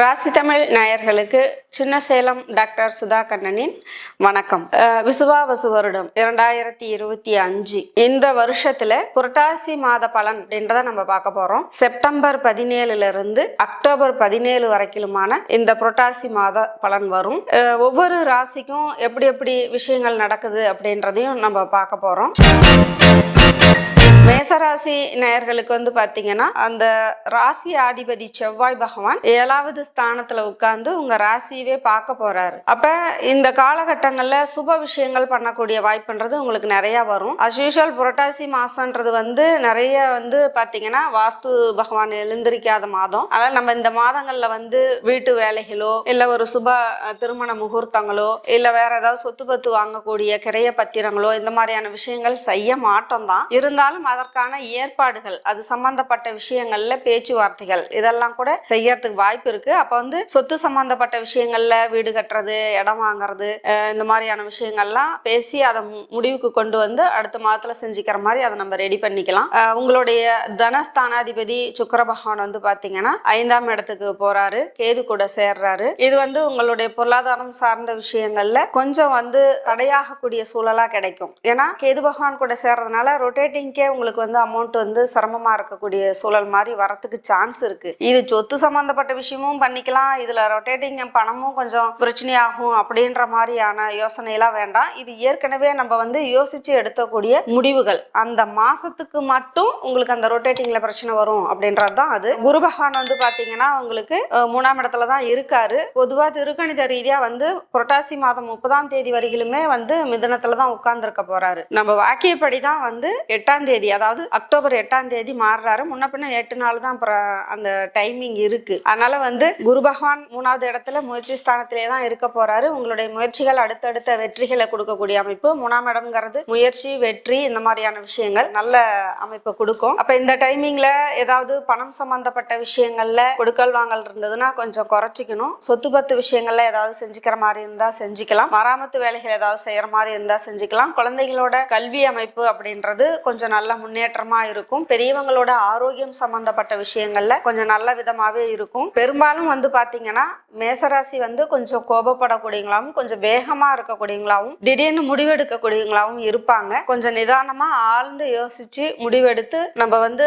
ராசி தமிழ் நாயர்களுக்கு சின்ன சேலம் டாக்டர் சுதா கண்ணனின் வணக்கம் விசுவாவசு வருடம் இரண்டாயிரத்தி இருபத்தி அஞ்சு. இந்த வருஷத்துல புரட்டாசி மாத பலன் அப்படின்றத நம்ம பார்க்க போறோம். செப்டம்பர் பதினேழுல இருந்து அக்டோபர் பதினேழு வரைக்கிலுமான இந்த புரட்டாசி மாத பலன் வரும். ஒவ்வொரு ராசிக்கும் எப்படி எப்படி விஷயங்கள் நடக்குது அப்படின்றதையும் நம்ம பார்க்க போறோம். மேசராசி நேயர்களுக்கு வந்து பாத்தீங்கன்னா அந்த ராசி ஆதிபதி செவ்வாய் பகவான் ஏழாவது ஸ்தானத்துல உட்கார்ந்து உங்க ராசியவே பார்க்க போறாரு. அப்ப இந்த காலகட்டங்கள்ல சுப விஷயங்கள் பண்ணக்கூடிய வாய்ப்புன்றது உங்களுக்கு நிறைய வரும். அஸ் யூஷுவல் புரட்டாசி மாசம்ன்றது வந்து நிறைய வந்து பாத்தீங்கன்னா வாஸ்து பகவான் எழுந்திருக்காத மாதம். அதனால நம்ம இந்த மாதங்கள்ல வந்து வீட்டு வேலைகளோ இல்ல ஒரு சுப திருமண முகூர்த்தங்களோ இல்ல வேற ஏதாவது சொத்து பத்து வாங்கக்கூடிய கிரைய பத்திரங்களோ இந்த மாதிரியான விஷயங்கள் செய்ய மாட்டோம் தான் இருந்தாலும் அதற்கான ஏற்பாடுகள் அது சம்பந்தப்பட்ட விஷயங்கள்ல பேச்சுவார்த்தைகள் இதெல்லாம் கூட செய்யறதுக்கு வாய்ப்பு இருக்கு. அப்ப வந்து சொத்து சம்பந்தப்பட்ட விஷயங்கள்ல வீடு கட்டுறது இடம் வாங்குறது இந்த மாதிரியான விஷயங்கள்லாம் பேசி அதை முடிவுக்கு கொண்டு வந்து அடுத்த மாதத்துல செஞ்சுக்கிற மாதிரி அதை நம்ம ரெடி பண்ணிக்கலாம். உங்களுடைய தனஸ்தானாதிபதி சுக்கர பகவான் வந்து பாத்தீங்கன்னா ஐந்தாம் இடத்துக்கு போறாரு கேது கூட சேர்றாரு. இது வந்து உங்களுடைய பொருளாதாரம் சார்ந்த விஷயங்கள்ல கொஞ்சம் வந்து தடையாகக்கூடிய சூழலா கிடைக்கும். ஏன்னா கேது பகவான் கூட சேர்றதுனால ரொட்டேட்டிங்கே உங்களுக்கு வந்து அமௌண்ட் வந்து சிரமமாக இருக்கக்கூடிய சூழல் மாதிரி வரத்துக்கு சான்ஸ் இருக்குது இது சொத்து சம்மந்தப்பட்ட விஷயமும் பண்ணிக்கலாம். இதில் ரொட்டேட்டிங் பணமும் கொஞ்சம் பிரச்சனையாகும் அப்படின்ற மாதிரியான யோசனையெல்லாம் வேண்டாம். இது ஏற்கனவே நம்ம வந்து யோசித்து எடுத்தக்கூடிய முடிவுகள். அந்த மாதத்துக்கு மட்டும் உங்களுக்கு அந்த ரொட்டேட்டிங்கில் பிரச்சனை வரும் அப்படின்றது தான் அது. குரு பகவான் வந்து பார்த்தீங்கன்னா உங்களுக்கு மூணாம் இடத்துல தான் இருக்காரு. பொதுவாக திருக்கணித ரீதியாக வந்து புரட்டாசி மாதம் முப்பதாம் தேதி வரையிலுமே வந்து மிதனத்தில் தான் உட்கார்ந்துருக்க போகிறாரு நம்ம வாக்கியப்படி தான் வந்து எட்டாம் தேதி அதாவது அக்டோபர் எட்டாம் தேதி மாறுறாரு. முன்ன பின்ன எட்டு நாள் தான் அப்புறம் அந்த டைமிங் இருக்கு. அதனால வந்து குரு பகவான் மூணாவது இடத்துல முயற்சி ஸ்தானத்திலே தான் இருக்க போறாரு. உங்களுடைய முயற்சிகள் அடுத்தடுத்த வெற்றிகளை கொடுக்கக்கூடிய அமைப்பு. மூணாம் இடம்ங்கிறது முயற்சி வெற்றி இந்த மாதிரியான விஷயங்கள் நல்ல அமைப்பு கொடுக்கும். அப்ப இந்த டைமிங்ல ஏதாவது பணம் சம்பந்தப்பட்ட விஷயங்கள்ல கொடுக்கல் வாங்கல் இருந்ததுன்னா கொஞ்சம் குறைச்சிக்கணும். சொத்து பத்து விஷயங்கள்ல ஏதாவது செஞ்சுக்கிற மாதிரி இருந்தா செஞ்சுக்கலாம். மராமத்து வேலைகள் ஏதாவது செய்யற மாதிரி இருந்தா செஞ்சுக்கலாம். குழந்தைகளோட கல்வி அமைப்பு அப்படின்றது கொஞ்சம் நல்ல முன்னேற்றமா இருக்கும். பெரியவங்களோட ஆரோக்கியம் சம்பந்தப்பட்ட விஷயங்கள்ல கொஞ்சம் நல்ல விதமாவே இருக்கும். பெரும்பாலும் வந்து பாத்தீங்கன்னா மேசராசி வந்து கொஞ்சம் கோபப்படக்கூடியவங்களாவும் கொஞ்சம் வேகமா இருக்கக்கூடியவங்களாவும் திடீர்னு முடிவெடுக்கக்கூடியவங்களாவும் இருப்பாங்க. கொஞ்சம் நிதானமா ஆழ்ந்து யோசிச்சு முடிவெடுத்து நம்ம வந்து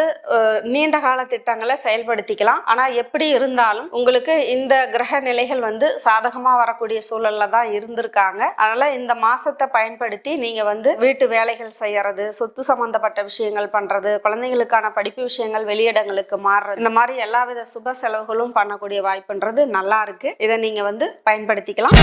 நீண்ட கால திட்டங்களை செயல்படுத்திக்கலாம். ஆனா எப்படி இருந்தாலும் உங்களுக்கு இந்த கிரக நிலைகள் வந்து சாதகமா வரக்கூடிய சூழல்ல தான் இருந்திருக்காங்க. அதனால இந்த மாசத்தை பயன்படுத்தி நீங்க வந்து வீட்டு வேலைகள் செய்யறது சொத்து சம்பந்தப்பட்ட விஷயங்கள் பண்ணுறது குழந்தைங்களுக்கான படிப்பு விஷயங்கள் வெளியிடங்களுக்கு மாறுறது இந்த மாதிரி எல்லா வித சுப செலவுகளும் பண்ணக்கூடிய வாய்ப்புன்றது நல்லா இருக்கு. இதை நீங்கள் வந்து பயன்படுத்திக்கலாம்.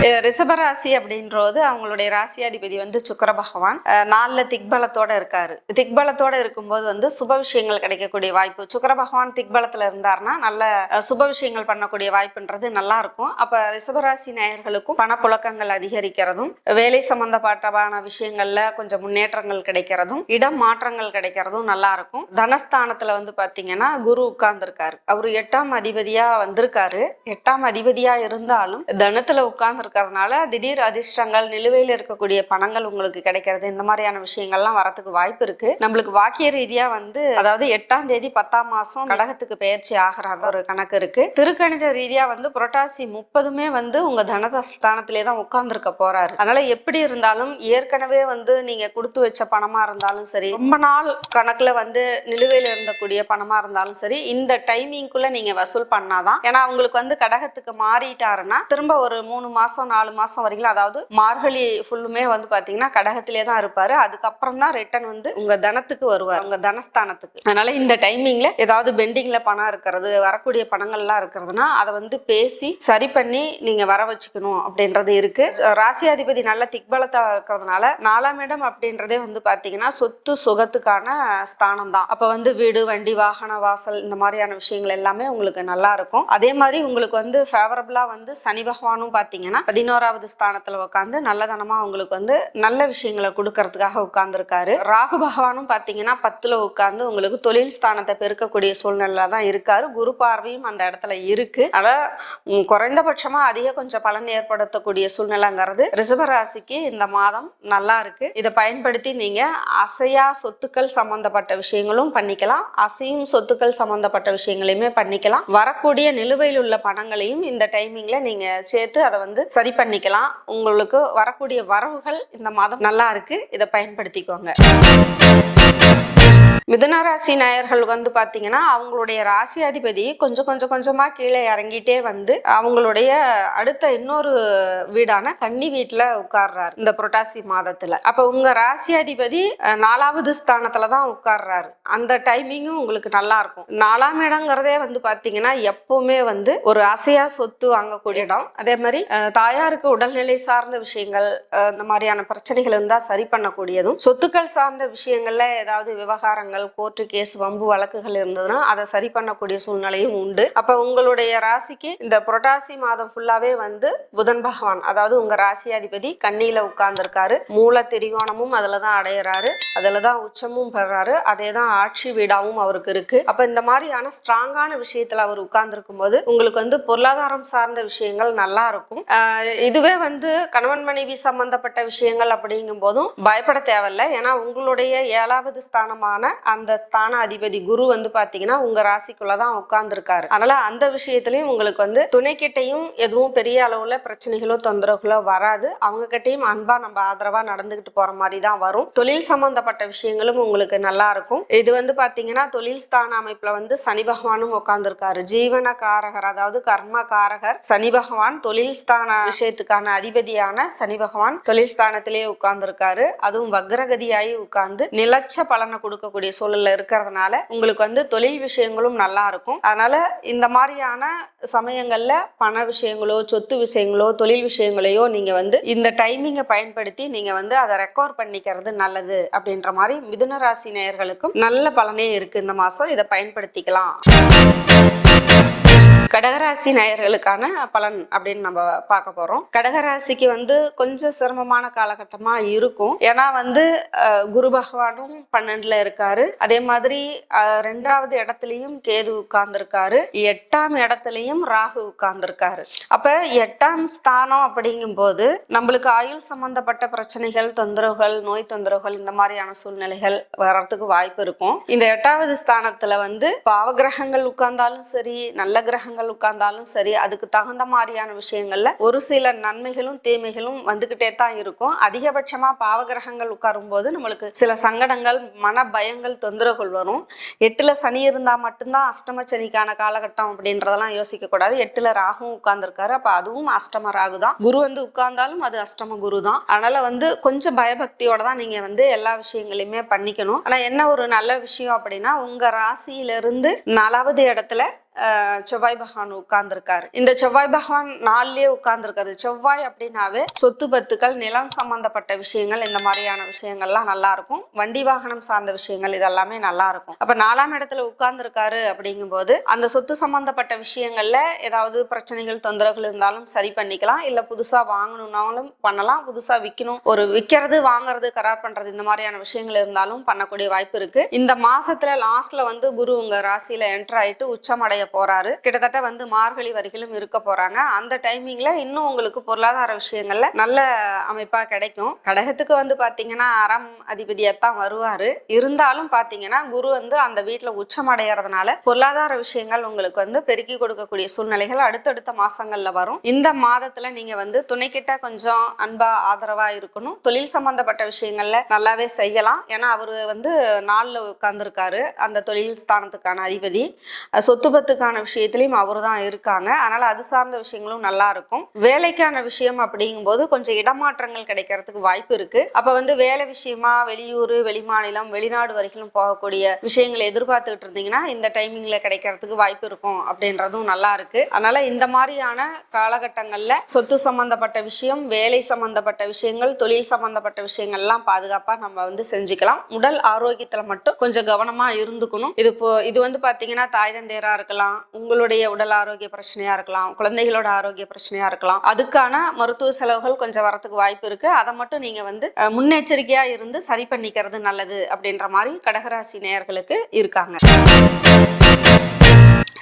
ரிஷபராசி அப்படின்றது அவங்களுடைய ராசியாதிபதி வந்து சுக்கர பகவான். நாளில் நாலுல திக்பலத்தோட இருக்காரு. திக்பலத்தோட இருக்கும்போது வந்து சுப விஷயங்கள் கிடைக்கக்கூடிய வாய்ப்பு. சுக்கர பகவான் திக்பலத்துல இருந்தாருன்னா நல்ல சுப விஷயங்கள் பண்ணக்கூடிய வாய்ப்புன்றது நல்லா இருக்கும். அப்ப ரிஷபராசி நேயர்களுக்கும் பணப்புழக்கங்கள் அதிகரிக்கிறதும் வேலை சம்பந்தப்பட்டமான விஷயங்கள்ல கொஞ்சம் முன்னேற்றங்கள் கிடைக்கிறதும் இடம் மாற்றங்கள் கிடைக்கிறதும் நல்லா இருக்கும். தனஸ்தானத்துல வந்து பாத்தீங்கன்னா குரு உட்கார்ந்துருக்காரு. அவர் எட்டாம் அதிபதியா வந்திருக்காரு. எட்டாம் அதிபதியா இருந்தாலும் தனத்துல உட்கார்ந்து இருக்கிறதுனால திடீர் அதிர்ஷ்டங்கள் நிலுவையில் இருக்கக்கூடிய பணங்கள் உங்களுக்கு கிடைக்கிறது இந்த மாதிரியான விஷயங்கள்லாம் வரத்துக்கு வாய்ப்பு இருக்கு. நம்மளுக்கு வாக்கிய ரீதியா வந்து அதாவது எட்டாம் தேதி பத்தாம் மாசம் கடகத்துக்கு பயிற்சி ஆகிற ஒரு கணக்கு இருக்கு. திருக்கணித ரீதியா வந்து புரட்டாசி முப்பதுமே வந்து உங்க தனதஸ்தானத்திலே தான் உட்கார்ந்துருக்க போறாரு. அதனால எப்படி இருந்தாலும் ஏற்கனவே வந்து நீங்க கொடுத்து வச்ச பணமா இருந்தாலும் சரி ரொம்ப நாள் கணக்குல வந்து நிலுவையில் இருந்தக்கூடிய பணமா இருந்தாலும் சரி இந்த டைமிங்குள்ள நீங்க வசூல் பண்ணாதான். ஏன்னா உங்களுக்கு வந்து கடகத்துக்கு மாறிட்டாருன்னா திரும்ப ஒரு மூணு மாசம் நாலு மாதம் வரைக்கும் அதாவது மார்கழி ஃபுல்லுமே வந்து பார்த்தீங்கன்னா கடகத்திலே தான் இருப்பாரு. அதுக்கப்புறம் தான் ரிட்டர்ன் வந்து உங்க தனத்துக்கு வருவார் உங்க தனஸ்தானத்துக்கு. அதனால இந்த டைமிங்ல ஏதாவது பெண்டிங்ல பணம் இருக்கிறது வரக்கூடிய பணங்கள்லாம் இருக்கிறதுனா அதை வந்து பேசி சரி பண்ணி நீங்க வர வச்சுக்கணும் அப்படின்றது இருக்கு. ராசியாதிபதி நல்ல திக்பலத்தா இருக்கிறதுனால நாலாம் இடம் அப்படின்றதே வந்து பார்த்தீங்கன்னா சொத்து சுகத்துக்கான ஸ்தானம் தான். அப்போ வந்து வீடு வண்டி வாகன வாசல் இந்த மாதிரியான விஷயங்கள் எல்லாமே உங்களுக்கு நல்லா இருக்கும். அதே மாதிரி உங்களுக்கு வந்து ஃபேவரபிளா வந்து சனி பகவானும் பார்த்தீங்கன்னா பதினோராவது ஸ்தானத்துல உட்காந்து நல்லதனமா உங்களுக்கு வந்து நல்ல விஷயங்களை கொடுக்கறதுக்காக உட்கார்ந்துருக்காரு ராகு பகவானும் பாத்தீங்கன்னா பத்துல உட்காந்து உங்களுக்கு தொழில் ஸ்தானத்தை பெருக்கக்கூடிய சூழ்நிலை தான் இருக்காரு. குரு பார்வையும் அந்த இடத்துல இருக்கு. ஆனா குறைந்தபட்சமாக குறைந்தபட்சமா அதிக கொஞ்சம் பலன் ஏற்படுத்தக்கூடிய சூழ்நிலைங்கிறது ரிசபராசிக்கு இந்த மாதம் நல்லா இருக்கு. இதை பயன்படுத்தி நீங்க அசையா சொத்துக்கள் சம்பந்தப்பட்ட விஷயங்களும் பண்ணிக்கலாம். அசையும் சொத்துக்கள் சம்பந்தப்பட்ட விஷயங்களையுமே பண்ணிக்கலாம். வரக்கூடிய நிலுவையில் உள்ள பணங்களையும் இந்த டைமிங்ல நீங்க சேர்த்து அதை வந்து சரி பண்ணிக்கலாம். உங்களுக்கு வரக்கூடிய வரவுகள் இந்த மாதம் நல்லா இருக்கு. இதை பயன்படுத்திக்கோங்க. மிதனராசி நேயர்கள் வந்து பார்த்தீங்கன்னா அவங்களுடைய ராசி அதிபதி கொஞ்சம் கொஞ்சம் கொஞ்சமாக கீழே இறங்கிட்டே வந்து அவங்களுடைய அடுத்த இன்னொரு வீடான கன்னி வீட்டில் உட்கார்றாரு இந்த புரட்டாசி மாதத்தில். அப்போ உங்கள் ராசி அதிபதி நாலாவது ஸ்தானத்தில் தான் உட்கார்றாரு. அந்த டைமிங்கும் உங்களுக்கு நல்லா இருக்கும். நாலாம் இடங்கிறதே வந்து பார்த்தீங்கன்னா எப்பவுமே வந்து ஒரு அசையா சொத்து வாங்கக்கூடிய இடம். அதே மாதிரி தாயாருக்கு உடல்நிலை சார்ந்த விஷயங்கள் இந்த மாதிரியான பிரச்சனைகள் இருந்தால் சரி பண்ணக்கூடியதும். சொத்துக்கள் சார்ந்த விஷயங்கள்ல ஏதாவது விவகாரங்கள் கோர்ட்டு கேஸ் வம்பு வழக்குகள் இருந்ததுன்னா அதை சரி பண்ணக்கூடிய சூழ்நிலையும் உண்டு. அப்ப உங்களுடைய ராசிக்கு இந்த புரட்டாசி மாதம் ஃபுல்லாவே வந்து புதன் பகவான் அதாவது உங்க ராசி அதிபதி கண்ணியில உட்கார்ந்துருக்காரு. மூல திரிகோணமும் அதுல தான் அடையிறாரு. அதுல தான் உச்சமும் பெறாரு. அதே தான் ஆட்சி வீடாவும் அவருக்கு இருக்கு. அப்ப இந்த மாதிரியான ஸ்ட்ராங்கான விஷயத்துல அவர் உட்கார்ந்துருக்கும் போது உங்களுக்கு வந்து பொருளாதாரம் சார்ந்த விஷயங்கள் நல்லா இருக்கும். இதுவே வந்து கணவன் மனைவி சம்பந்தப்பட்ட விஷயங்கள் அப்படிங்கும் போதும் பயப்பட தேவையில்லை. ஏன்னா உங்களுடைய ஏழாவது ஸ்தானமான அந்த ஸ்தான அதிபதி குரு வந்து பாத்தீங்கன்னா உங்க ராசிக்குள்ள தான் உட்கார்ந்துருக்காரு. அதனால அந்த விஷயத்திலயும் உங்களுக்கு வந்து துணைக்கிட்டையும் எதுவும் பெரிய அளவுல பிரச்சனைகளோ தொந்தரவுகளோ வராது. அவங்க கிட்டையும் அன்பா நம்ம ஆதரவா நடந்துகிட்டு போற மாதிரி தான் வரும். தொழில் சம்பந்தப்பட்ட விஷயங்களும் உங்களுக்கு நல்லா இருக்கும். இது வந்து பாத்தீங்கன்னா தொழில் ஸ்தான அமைப்புல வந்து சனி பகவானும் உட்கார்ந்துருக்காரு. ஜீவன காரகர் அதாவது கர்ம காரகர் சனி பகவான் தொழில் ஸ்தான விஷயத்துக்கான அதிபதியான சனி பகவான் தொழில் ஸ்தானத்திலேயே உட்கார்ந்துருக்காரு. அதுவும் வக்ரகதியாகி உட்கார்ந்து நிலச்ச பலனை கொடுக்கக்கூடிய சூழல்ல இருக்கிறதுனால உங்களுக்கு வந்து தொழில் விஷயங்களும் நல்லா இருக்கும். அதனால இந்த மாதிரியான சமயங்கள்ல பண விஷயங்களோ சொத்து விஷயங்களோ தொழில் விஷயங்களையோ நீங்க வந்து இந்த டைமிங்கை பயன்படுத்தி நீங்க வந்து அதை ரெக்கவர் பண்ணிக்கிறது நல்லது அப்படின்ற மாதிரி மிதுன ராசி நேயர்களுக்கும் நல்ல பலனே இருக்கு இந்த மாசம். இதை பயன்படுத்திக்கலாம். கடகராசி நேயர்களுக்கான பலன் அப்படின்னு நம்ம பார்க்க போறோம். கடகராசிக்கு வந்து கொஞ்சம் சிரமமான காலகட்டமா இருக்கும். ஏன்னா வந்து குரு பகவானும் பன்னெண்டுல இருக்காரு. அதே மாதிரி ரெண்டாவது இடத்துலயும் கேது உட்கார்ந்துருக்காரு. எட்டாம் இடத்துலயும் ராகு உட்கார்ந்துருக்காரு. அப்ப எட்டாம் ஸ்தானம் அப்படிங்கும் போது நம்மளுக்கு ஆயுள் சம்பந்தப்பட்ட பிரச்சனைகள் தொந்தரவுகள் நோய் தொந்தரவுகள் இந்த மாதிரியான சூழ்நிலைகள் வர்றதுக்கு வாய்ப்பு இருக்கும். இந்த எட்டாவது ஸ்தானத்துல வந்து பாவகிரகங்கள் உட்கார்ந்தாலும் சரி நல்ல கிரகங்கள் உட்கார்ந்தாலும் சரி அதுக்கு தகுந்த மாதிரியான விஷயங்கள்ல ஒரு சில நன்மைகளும் தீமைகளும் வந்துகிட்டே தான் இருக்கும். அதிகபட்சமா பாவகிரகங்கள் உட்காரும் போது நம்மளுக்கு சில சங்கடங்கள் மன பயங்கள் தொந்தரவுகள் வரும். எட்டுல சனி இருந்தா மட்டும்தான் அஷ்டம சனிக்கான காலகட்டம் அப்படின்றதெல்லாம் யோசிக்க கூடாது எட்டுல ராகும் உட்கார்ந்துருக்காரு. அப்ப அதுவும் அஷ்டம ராகு தான். குரு வந்து உட்கார்ந்தாலும் அது அஷ்டம குரு தான். அதனால வந்து கொஞ்சம் பயபக்தியோட தான் நீங்க வந்து எல்லா விஷயங்களையுமே பண்ணிக்கணும். ஆனா என்ன ஒரு நல்ல விஷயம் அப்படின்னா உங்க ராசியில இருந்து நாலாவது இடத்துல செவ்வாய் பகவான் உட்கார்ந்துருக்காரு. இந்த செவ்வாய் பகவான் நாள்லயே உட்கார்ந்துருக்காரு. செவ்வாய் அப்படின்னாவே சொத்து பத்துக்கள் நிலம் சம்பந்தப்பட்ட விஷயங்கள் இந்த மாதிரியான விஷயங்கள்லாம் நல்லா இருக்கும் வண்டி வாகனம் சார்ந்த விஷயங்கள் இதெல்லாமே நல்லா இருக்கும் அப்ப நாலாம் இடத்துல உட்கார்ந்துருக்காரு அப்படிங்கும்போது அந்த சொத்து சம்பந்தப்பட்ட விஷயங்கள்ல ஏதாவது பிரச்சனைகள் தொந்தரவுகள் இருந்தாலும் சரி பண்ணிக்கலாம். இல்ல புதுசா வாங்கணும்னாலும் பண்ணலாம். புதுசா விற்கணும் ஒரு விற்கிறது வாங்குறது கரார் பண்றது இந்த மாதிரியான விஷயங்கள் இருந்தாலும் பண்ணக்கூடிய வாய்ப்பு இருக்கு. இந்த மாசத்துல லாஸ்ட்ல வந்து குரு உங்க ராசியில என்டர் ஆயிட்டு உச்சமடைய போறாரு. கிட்டத்தட்ட வந்து மார்கழி வரைக்கும் இருக்க போறாங்க. அந்த டைமிங்ல இன்னும் உங்களுக்கு பொருளாதார விஷயங்கள்ல நல்ல அமைப்பா கிடைக்கும். கடகத்துக்கு வந்து பாத்தீங்கன்னா அறம் அதிபதியத்தான் வருவாரு. இருந்தாலும் பாத்தீங்கன்னா குரு வந்து அந்த வீட்டுல உச்சமடைகிறதுனால பொருளாதார விஷயங்கள் உங்களுக்கு வந்து பெருக்கி கொடுக்கக்கூடிய சூழ்நிலைகள் அடுத்தடுத்த மாசங்கள்ல வரும். இந்த மாதத்துல நீங்க வந்து துணைக்கிட்ட கொஞ்சம் அன்பா ஆதரவா இருக்கணும். தொழில் சம்பந்தப்பட்ட விஷயங்கள்ல நல்லாவே செய்யலாம். ஏன்னா அவரு வந்து நாளில் உட்கார்ந்துருக்காரு. அந்த தொழில் ஸ்தானத்துக்கான அதிபதி. சொத்து சொத்து குடும்பத்துக்கான விஷயத்திலையும் அவர் தான் இருக்காங்க. அதனால அது சார்ந்த விஷயங்களும் நல்லா இருக்கும். வேலைக்கான விஷயம் அப்படிங்கும்போது கொஞ்சம் இடமாற்றங்கள் கிடைக்கிறதுக்கு வாய்ப்பு இருக்கு. அப்ப வந்து வேலை விஷயமா வெளியூர் வெளிமாநிலம் வெளிநாடு வரைக்கும் போகக்கூடிய விஷயங்களை எதிர்பார்த்துக்கிட்டு இருந்தீங்கன்னா இந்த டைமிங்ல கிடைக்கிறதுக்கு வாய்ப்பு இருக்கும் அப்படின்றதும் நல்லா இருக்கு. அதனால இந்த மாதிரியான காலகட்டங்கள்ல சொத்து சம்பந்தப்பட்ட விஷயம் வேலை சம்பந்தப்பட்ட விஷயங்கள் தொழில் சம்பந்தப்பட்ட விஷயங்கள்லாம் பாதுகாப்பா நம்ம வந்து செஞ்சுக்கலாம். உடல் ஆரோக்கியத்துல மட்டும் கொஞ்சம் கவனமா இருந்துக்கணும். இது இது வந்து பாத்தீங்கன்னா தாய் தந்தையரா இருக்கலாம் இருக்கலாம். உங்களுடைய உடல் ஆரோக்கிய பிரச்சனையா இருக்கலாம். குழந்தைகளோட ஆரோக்கிய பிரச்சனையா இருக்கலாம். அதுக்கான மருத்துவ செலவுகள் கொஞ்சம் வரத்துக்கு வாய்ப்பு இருக்கு. அதை மட்டும் நீங்க வந்து முன்னெச்சரிக்கையாக முன்னெச்சரிக்கையா இருந்து சரி பண்ணிக்கிறது நல்லது அப்படின்ற மாதிரி கடகராசி நேயர்களுக்கு இருக்காங்க.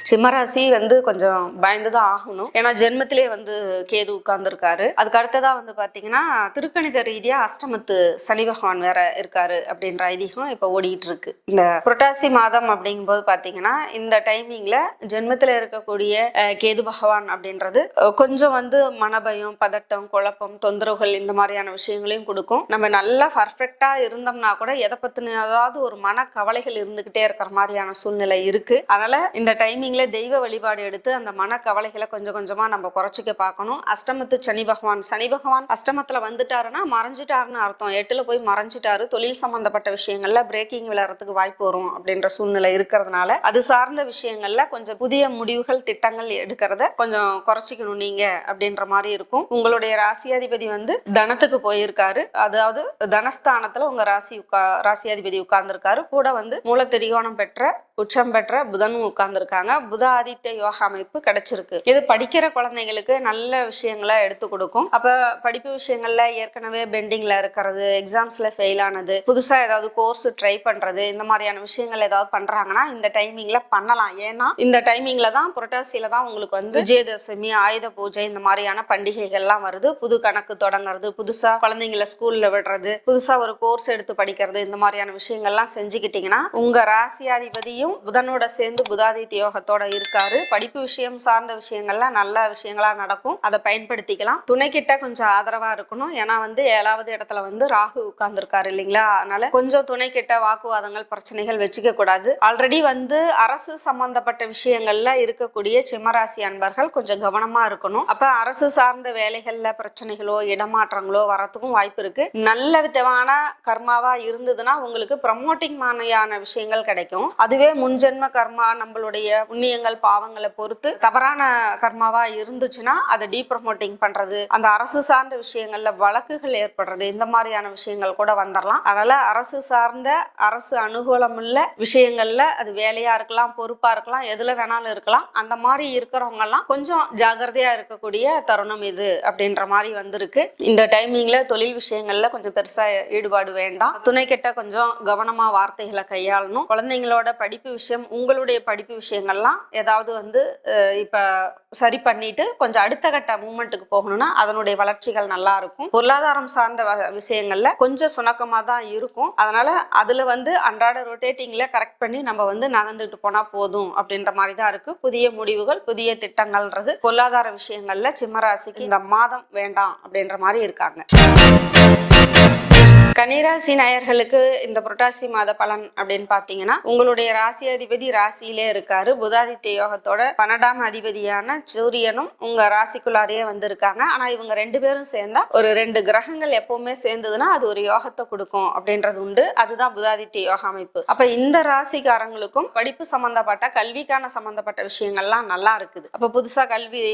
சிம்மராசி வந்து கொஞ்சம் பயந்து தான் ஆகணும். ஏன்னா ஜென்மத்திலே வந்து கேது உட்கார்ந்துருக்காரு. அதுக்கு அடுத்ததாக வந்து பார்த்தீங்கன்னா திருக்கணித ரீதியாக அஷ்டமத்து சனி பகவான் வேற இருக்காரு அப்படின்ற ஐதீகம் இப்போ ஓடிட்டு இருக்கு இந்த புரட்டாசி மாதம் அப்படிங்கும்போது பார்த்தீங்கன்னா இந்த டைமிங்ல ஜென்மத்தில் இருக்கக்கூடிய கேது பகவான் அப்படின்றது கொஞ்சம் வந்து மனபயம் பதட்டம் குழப்பம் தொந்தரவுகள் இந்த மாதிரியான விஷயங்களையும் கொடுக்கும். நம்ம நல்லா பர்ஃபெக்டா இருந்தோம்னா கூட எதை பத்தின ஏதாவது ஒரு மன கவலைகள் இருந்துகிட்டே இருக்கிற மாதிரியான சூழ்நிலை இருக்கு. அதனால இந்த டைம் டைமிங்கில் தெய்வ வழிபாடு எடுத்து அந்த மன கவலைகளை கொஞ்சம் கொஞ்சமாக நம்ம குறைச்சிக்க பார்க்கணும். அஷ்டமத்து சனி பகவான். சனி பகவான் அஷ்டமத்தில் வந்துட்டாருன்னா மறைஞ்சிட்டாருன்னு அர்த்தம். எட்டில் போய் மறைஞ்சிட்டாரு. தொழில் சம்மந்தப்பட்ட விஷயங்கள்ல பிரேக்கிங் விளையாடுறதுக்கு வாய்ப்பு வரும் அப்படின்ற சூழ்நிலை இருக்கிறதுனால அது சார்ந்த விஷயங்கள்ல கொஞ்சம் புதிய முடிவுகள் திட்டங்கள் எடுக்கிறத கொஞ்சம் குறைச்சிக்கணும் நீங்க அப்படின்ற மாதிரி இருக்கும். உங்களுடைய ராசியாதிபதி வந்து தனத்துக்கு போயிருக்காரு. அதாவது தனஸ்தானத்துல உங்க ராசி உட்கா ராசியாதிபதி உட்கார்ந்துருக்காரு. கூட வந்து மூல திரிகோணம் பெற்ற உச்சம் பெற்ற புதனும் உட்கார்ந்துருக்காங்க. புத ஆதித்த யோகா அமைப்பு கிடைச்சிருக்கு. இது படிக்கிற குழந்தைங்களுக்கு நல்ல விஷயங்களை எடுத்து கொடுக்கும். அப்ப படிப்பு விஷயங்கள்ல ஏற்கனவே பெண்டிங்ல இருக்கிறது எக்ஸாம்ஸ்ல ஃபெயில் ஆனது புதுசா ஏதாவது கோர்ஸ் ட்ரை பண்றது இந்த மாதிரியான விஷயங்கள் ஏதாவது பண்றாங்கன்னா இந்த டைமிங்ல பண்ணலாம். ஏன்னா இந்த டைமிங்ல தான் புரட்டாசியில தான் உங்களுக்கு வந்து விஜயதசமி ஆயுத பூஜை இந்த மாதிரியான பண்டிகைகள்லாம் வருது. புது கணக்கு தொடங்குறது புதுசா குழந்தைங்கள ஸ்கூல்ல விடுறது புதுசா ஒரு கோர்ஸ் எடுத்து படிக்கிறது இந்த மாதிரியான விஷயங்கள்லாம் செஞ்சுக்கிட்டீங்கன்னா உங்க ராசியாதிபதியும் புதனோட சேர்ந்து புதாதித்ய யோகத்தோட இருக்காரு. படிப்பு விஷயம் சார்ந்த விஷயங்கள்லாம் நல்ல விஷயங்களா நடக்கும். அதை பயன்படுத்திக்கலாம். துணைக்கிட்ட கொஞ்சம் ஆதரவா இருக்கணும். ஏன்னா வந்து ஏழாவது இடத்துல வந்து ராகு உட்கார்ந்துருக்காரு இல்லைங்களா? அதனால கொஞ்சம் துணைக்கிட்ட வாக்குவாதங்கள் பிரச்சனைகள் வச்சுக்க கூடாது. ஆல்ரெடி வந்து அரசு சம்பந்தப்பட்ட விஷயங்கள்ல இருக்கக்கூடிய சிம்மராசி அன்பர்கள் கொஞ்சம் கவனமா இருக்கணும். அப்ப அரசு சார்ந்த வேலைகள்ல பிரச்சனைகளோ இடமாற்றங்களோ வரத்துக்கும் வாய்ப்பு இருக்கு. நல்ல விதமான கர்மாவா இருந்ததுன்னா உங்களுக்கு ப்ரமோட்டிங் மாதிரியான விஷயங்கள் கிடைக்கும். அதுவே முன்ஜென்ம கர்மா நம்மளுடைய புண்ணியங்கள் பாவங்களை பொறுத்து தவறான கர்மாவா இருந்துச்சுன்னா அதை டீப்ரமோட்டிங் பண்றது அந்த அரசு சார்ந்த விஷயங்கள்ல வழக்குகள் ஏற்படுறது இந்த மாதிரியான விஷயங்கள் கூட வந்துடலாம் அதனால அரசு சார்ந்த அரசு அனுகூலம் உள்ள விஷயங்கள்ல அது வேலையா இருக்கலாம் பொறுப்பா இருக்கலாம் எதுல வேணாலும் இருக்கலாம். அந்த மாதிரி இருக்கிறவங்க எல்லாம் கொஞ்சம் ஜாகிரதையா இருக்கக்கூடிய தருணம் இது அப்படின்ற மாதிரி வந்திருக்கு. இந்த டைமிங்ல தொழில் விஷயங்கள்ல கொஞ்சம் பெருசா ஈடுபாடு வேண்டாம். துணை கிட்ட கொஞ்சம் கவனமா வார்த்தைகளை கையாளணும். குழந்தைங்களோட படிப்பு விஷயம் உங்களுடைய படிப்பு விஷயங்கள் விஷயங்கள்லாம் ஏதாவது வந்து இப்போ சரி பண்ணிட்டு கொஞ்சம் அடுத்த கட்ட மூமெண்ட்டுக்கு போகணும்னா அதனுடைய வளர்ச்சிகள் நல்லா இருக்கும். பொருளாதாரம் சார்ந்த வ- விஷயங்கள்ல கொஞ்சம் சுணக்கமாக தான் இருக்கும். அதனால அதுல வந்து அன்றாட ரொட்டேட்டிங்ல கரெக்ட் பண்ணி நம்ம வந்து நகர்ந்துட்டு போனா போதும் அப்படின்ற மாதிரி தான் இருக்கு. புதிய முடிவுகள் புதிய திட்டங்கள்ன்றது பொருளாதார விஷயங்கள்ல சிம்மராசிக்கு இந்த மாதம் வேண்டாம் அப்படின்ற மாதிரி இருக்காங்க. கன்னிராசி நாயர்களுக்கு இந்த புரட்டாசி மாத பலன் அப்படின்னு பார்த்தீங்கன்னா உங்களுடைய ராசி அதிபதி ராசியிலே இருக்காரு. புதாதித்ய யோகத்தோட பன்னெண்டாம் அதிபதியான சூரியனும் உங்க ராசிக்குள்ளாரையே வந்திருக்காங்க. ஆனா இவங்க ரெண்டு பேரும் சேர்ந்தா ஒரு ரெண்டு கிரகங்கள் எப்பவுமே சேர்ந்ததுன்னா அது ஒரு யோகத்தை கொடுக்கும் அப்படின்றது உண்டு. அதுதான் புதாதித்ய யோக அமைப்பு. அப்ப இந்த ராசிக்காரங்களுக்கும் படிப்பு சம்பந்தப்பட்ட கல்விக்கான சம்பந்தப்பட்ட விஷயங்கள்லாம் நல்லா இருக்குது. அப்ப புதுசா கல்வி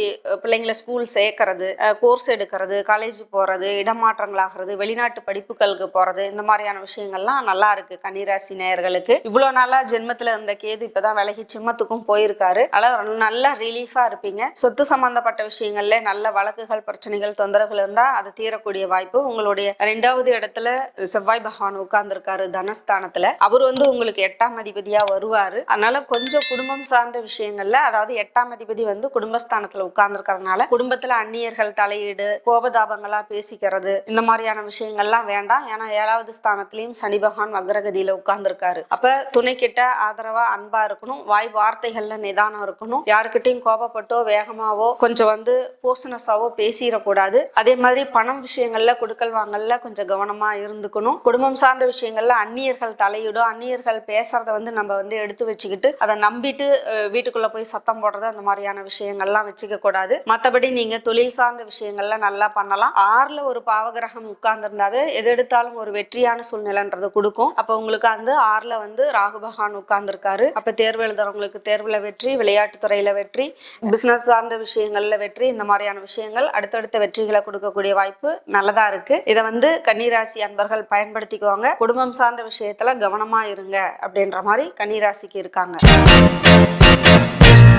பிள்ளைங்களை ஸ்கூல் சேர்க்கறது கோர்ஸ் எடுக்கிறது காலேஜ் போறது இடமாற்றங்களாகிறது வெளிநாட்டு படிப்புகளுக்கு போறது இந்த மாதிரியான விஷயங்கள்லாம் நல்லா இருக்கு கன்னிராசி நேயர்களுக்கு. இவ்வளவு நாளா ஜென்மத்துல இருந்த கேது இப்பதான் விலகி சிம்மத்துக்கும் போயிருக்காரு. அதனால நல்லா ரிலீஃபா இருப்பீங்க. சொத்து சம்பந்தப்பட்ட விஷயங்கள்ல நல்ல வழக்குகள் பிரச்சனைகள் தொந்தரவுகள் இருந்தா அது தீரக்கூடிய வாய்ப்பு. உங்களுடைய ரெண்டாவது இடத்துல செவ்வாய் பகவான் உட்கார்ந்துருக்காரு தனஸ்தானத்துல. அவர் வந்து உங்களுக்கு எட்டாம் அதிபதியா வருவாரு. அதனால கொஞ்சம் குடும்பம் சார்ந்த விஷயங்கள்ல அதாவது எட்டாம் அதிபதி வந்து குடும்பஸ்தானத்துல உட்கார்ந்துருக்கறதுனால குடும்பத்துல அந்நியர்கள் தலையீடு கோபதாபங்களா பேசிக்கிறது இந்த மாதிரியான விஷயங்கள்லாம் வேண்டாம். ஏன்னா ஏழாவது ஸ்தானத்திலையும் சனி பகவான் வக்ரகதியில உட்கார்ந்துருக்காரு. அப்ப துணை கிட்ட ஆதரவா அன்பா இருக்கணும். வாய் வார்த்தைகள்ல நிதானம் இருக்கணும். யாருக்கிட்டையும் கோபப்பட்டோ வேகமாவோ கொஞ்சம் வந்து போசனஸாவோ பேசிடக்கூடாது. அதே மாதிரி பணம் விஷயங்கள்ல கொடுக்கல் வாங்கல்ல கொஞ்சம் கவனமா இருந்துக்கணும். குடும்பம் சார்ந்த விஷயங்கள்ல அந்நியர்கள் தலையிடும். அந்நியர்கள் பேசுறத வந்து நம்ம வந்து எடுத்து வச்சுக்கிட்டு அதை நம்பிட்டு வீட்டுக்குள்ள போய் சத்தம் போடுறது அந்த மாதிரியான விஷயங்கள்லாம் வச்சுக்க கூடாது. மற்றபடி நீங்க தொழில் சார்ந்த விஷயங்கள்ல நல்லா பண்ணலாம். ஆறுல ஒரு பாவகிரகம் உட்கார்ந்துருந்தாவே எது எடுத்தாலும் ஒரு வெற்றியான சூழ்நிலைன்றது கொடுக்கும். அப்ப உங்களுக்கு வந்து ஆறுல வந்து ராகு பகவான் உட்கார்ந்துருக்காரு. அப்ப தேர்வு எழுதுறவங்களுக்கு தேர்வுல வெற்றி விளையாட்டு துறையில வெற்றி பிசினஸ் சார்ந்த விஷயங்கள்ல வெற்றி இந்த மாதிரியான விஷயங்கள் அடுத்தடுத்த வெற்றிகளை கொடுக்கக்கூடிய வாய்ப்பு நல்லதா இருக்கு. இதை வந்து கன்னிராசி அன்பர்கள் பயன்படுத்திக்குவாங்க குடும்பம் சார்ந்த விஷயத்துல கவனமா இருங்க அப்படின்ற மாதிரி கன்னிராசிக்கு இருக்காங்க.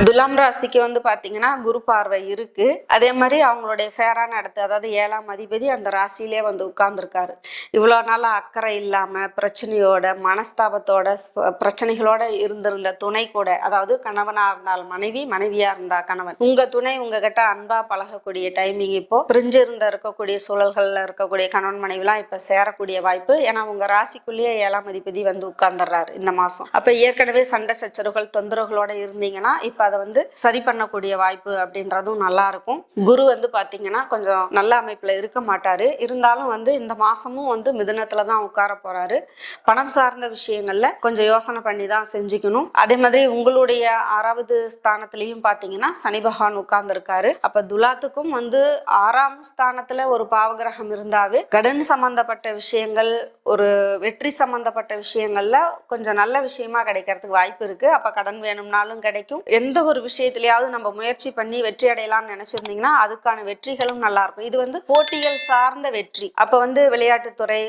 துலாம் ராசிக்கு வந்து பார்த்தீங்கன்னா குரு பார்வை இருக்கு. அதே மாதிரி அவங்களுடைய ஃபேரான இடத்து அதாவது ஏழாம் அதிபதி அந்த ராசியிலே வந்து உட்கார்ந்துருக்காரு. இவ்வளோ நாள் அக்கறை இல்லாமல் பிரச்சனையோட மனஸ்தாபத்தோட பிரச்சனைகளோட இருந்திருந்த துணை கூட அதாவது கணவனாக இருந்தால் மனைவி மனைவியா இருந்தா கணவன். உங்க துணை உங்ககிட்ட அன்பா பழகக்கூடிய டைமிங் இப்போ பிரிஞ்சிருந்த இருக்கக்கூடிய சூழல்களில் இருக்கக்கூடிய கணவன் மனைவிலாம் இப்போ சேரக்கூடிய வாய்ப்பு. ஏன்னா உங்க ராசிக்குள்ளேயே ஏழாம் அதிபதி வந்து உட்கார்ந்துடுறாரு இந்த மாதம் அப்போ ஏற்கனவே சண்டை சச்சரவுகள் தொந்தரவுகளோட இருந்தீங்கன்னா இப்போ அதை வந்து சரி பண்ணக்கூடிய வாய்ப்பு அப்படின்றதும் நல்லா இருக்கும் குரு வந்து பார்த்தீங்கன்னா கொஞ்சம் நல்ல அமைப்பில் இருக்க மாட்டாரு. இருந்தாலும் வந்து இந்த மாசமும் வந்து மிதனத்தில் தான் உட்கார போறாரு. பணம் சார்ந்த விஷயங்கள்ல கொஞ்சம் யோசனை பண்ணி தான் செஞ்சுக்கணும். அதே மாதிரி உங்களுடைய ஆறாவது ஸ்தானத்திலையும் பார்த்தீங்கன்னா சனி பகவான் உட்கார்ந்துருக்காரு. அப்போ துலாத்துக்கும் வந்து ஆறாம் ஸ்தானத்தில் ஒரு பாவகிரகம் இருந்தாவே கடன் சம்பந்தப்பட்ட விஷயங்கள் ஒரு வெற்றி சம்பந்தப்பட்ட விஷயங்கள்ல கொஞ்சம் நல்ல விஷயமா கிடைக்கிறதுக்கு வாய்ப்பு இருக்கு. அப்ப கடன் வேணும்னாலும் கிடைக்கும். எந்த எந்த ஒரு விஷயத்திலயாவது நம்ம முயற்சி பண்ணி வெற்றி அடையலாம்னு நினைச்சிருந்தீங்கன்னா அதுக்கான வெற்றிகளும் நல்லா இருக்கும். இது வந்து போட்டிகள் சார்ந்த வெற்றி. அப்ப வந்து விளையாட்டுத்துறை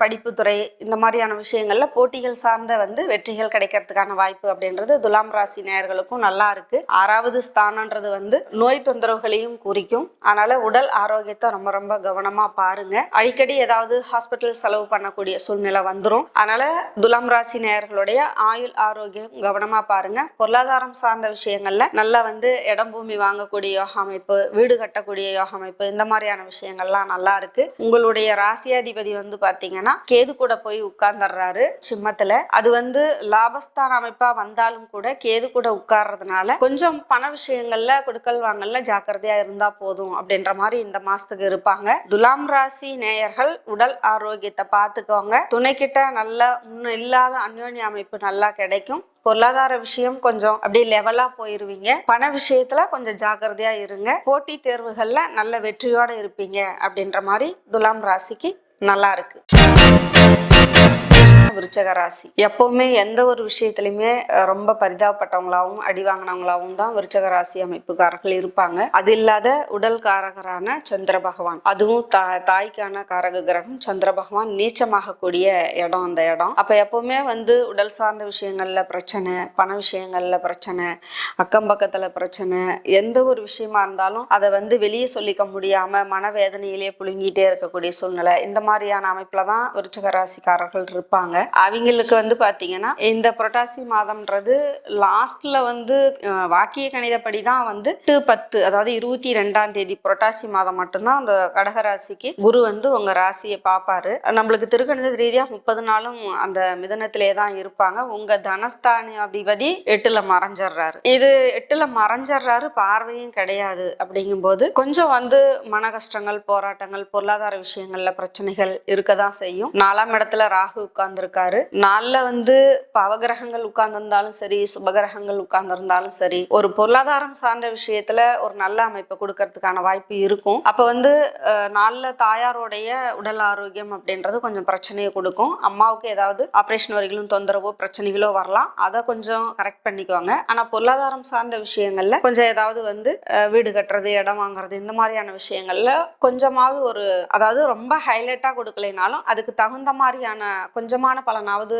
படிப்புத்துறை இந்த மாதிரியான விஷயங்களில் போட்டிகள் சார்ந்த வந்து வெற்றிகள் கிடைக்கிறதுக்கான வாய்ப்பு அப்படின்றது துலாம் ராசி நேயர்களுக்கும் நல்லா இருக்கு. ஆறாவது ஸ்தானன்றது வந்து நோய் தொந்தரவுகளையும் குறிக்கும். அதனால உடல் ஆரோக்கியத்தை ரொம்ப ரொம்ப கவனமா பாருங்க. அடிக்கடி ஏதாவது ஹாஸ்பிட்டல் செலவு பண்ணக்கூடிய சூழ்நிலை வந்துடும் அதனால துலாம் ராசி நேயர்களுடைய ஆயுள் ஆரோக்கியம் கவனமா பாருங்க. பொருளாதாரம் சார்ந்த விஷயங்கள்ல நல்லா வந்து இடம் பூமி வாங்கக்கூடிய யோகா அமைப்பு வீடு கட்டக்கூடிய யோகா அமைப்பு இந்த மாதிரியான விஷயங்கள்லாம் நல்லா இருக்கு. உங்களுடைய ராசியாதிபதி வந்து பாத்தீங்கன்னா கேது கூட போய் உட்கார்ந்துடுறாரு சிம்மத்துல. அது வந்து லாபஸ்தான அமைப்பா வந்தாலும் கூட கேது கூட உட்கார்றதுனால கொஞ்சம் பண விஷயங்கள்ல கொடுக்கல் வாங்கல்ல ஜாக்கிரதையா இருந்தா போதும் அப்படின்ற மாதிரி இந்த மாசத்துக்கு இருப்பாங்க. துலாம் ராசி நேயர்கள் உடல் ஆரோக்கியத்தை பார்த்துக்கோங்க துணைக்கிட்ட நல்ல முன்ன இல்லாத அந்யோன்ய அமைப்பு நல்லா கிடைக்கும். பொருளாதார விஷயம் கொஞ்சம் அப்படியே லெவலா போயிருவீங்க. பண விஷயத்துல கொஞ்சம் ஜாக்கிரதையா இருங்க. போட்டி தேர்வுகள்ல நல்ல வெற்றியோட இருப்பீங்க அப்படின்ற மாதிரி துலாம் ராசிக்கு நல்லா இருக்கு விருச்சக ராசி எப்பவுமே எந்த ஒரு விஷயத்துலையுமே ரொம்ப பரிதாபப்பட்டவங்களாவும் அடி வாங்கினவங்களாகவும் தான் விருச்சக ராசி அமைப்புக்காரர்கள் இருப்பாங்க. அது இல்லாத உடல் காரகரான சந்திர பகவான். அதுவும் தா தாய்க்கான காரக கிரகம் சந்திர பகவான் நீச்சமாகக்கூடிய இடம் அந்த இடம். அப்ப எப்பவுமே வந்து உடல் சார்ந்த விஷயங்கள்ல பிரச்சனை பண விஷயங்கள்ல பிரச்சனை அக்கம் பக்கத்துல பிரச்சனை எந்த ஒரு விஷயமா இருந்தாலும் அதை வந்து வெளியே சொல்லிக்க முடியாம மனவேதனையிலே புழுங்கிட்டே இருக்கக்கூடிய சூழ்நிலை. இந்த மாதிரியான அமைப்புல தான் விருச்சக ராசிக்காரர்கள் இருப்பாங்க. அவங்களுக்கு வந்து பார்த்தீங்கன்னா இந்த புரட்டாசி மாதம்ன்றது லாஸ்ட்ல வந்து வாக்கிய கணிதப்படி தான் வந்து எட்டு பத்து அதாவது இருபத்தி ரெண்டாம் தேதி புரட்டாசி மாதம் மட்டும்தான் அந்த கடக ராசிக்கு குரு வந்து உங்க ராசியை பார்ப்பாரு நம்மளுக்கு திருக்கணித ரீதியாக முப்பது நாளும் அந்த மிதனத்திலே தான் இருப்பாங்க. உங்க தனஸ்தானாதிபதி எட்டுல மறைஞ்சிடுறாரு இது எட்டுல மறைஞ்சிடுறாரு பார்வையும் கிடையாது. அப்படிங்கும்போது கொஞ்சம் வந்து மன கஷ்டங்கள் போராட்டங்கள் பொருளாதார விஷயங்கள்ல பிரச்சனைகள் இருக்க தான் செய்யும். நாலாம் இடத்துல ராகு இருக்காரு. நாளில் வந்து பவகிரகங்கள் உட்கார்ந்திருந்தாலும் சரி சுபகிரகங்கள் உட்கார்ந்திருந்தாலும் சரி ஒரு பொருளாதாரம் சார்ந்த விஷயத்துல ஒரு நல்ல அமைப்பை கொடுக்கறதுக்கான வாய்ப்பு இருக்கும். அப்போ வந்து நாளில் தாயாருடைய தாயாரோடைய உடல் ஆரோக்கியம் அப்படின்றது கொஞ்சம் பிரச்சனையை கொடுக்கும். அம்மாவுக்கு ஏதாவது ஆப்ரேஷன் வரைகளும் தொந்தரவோ பிரச்சனைகளோ வரலாம். அதை கொஞ்சம் கரெக்ட் பண்ணிக்குவாங்க. ஆனால் பொருளாதாரம் சார்ந்த விஷயங்கள்ல கொஞ்சம் ஏதாவது வந்து வீடு கட்டுறது இடம் வாங்குறது இந்த மாதிரியான விஷயங்கள்ல கொஞ்சமாவது ஒரு அதாவது ரொம்ப ஹைலைட்டாக கொடுக்கலைனாலும் அதுக்கு தகுந்த மாதிரியான கொஞ்சமான பலனாவது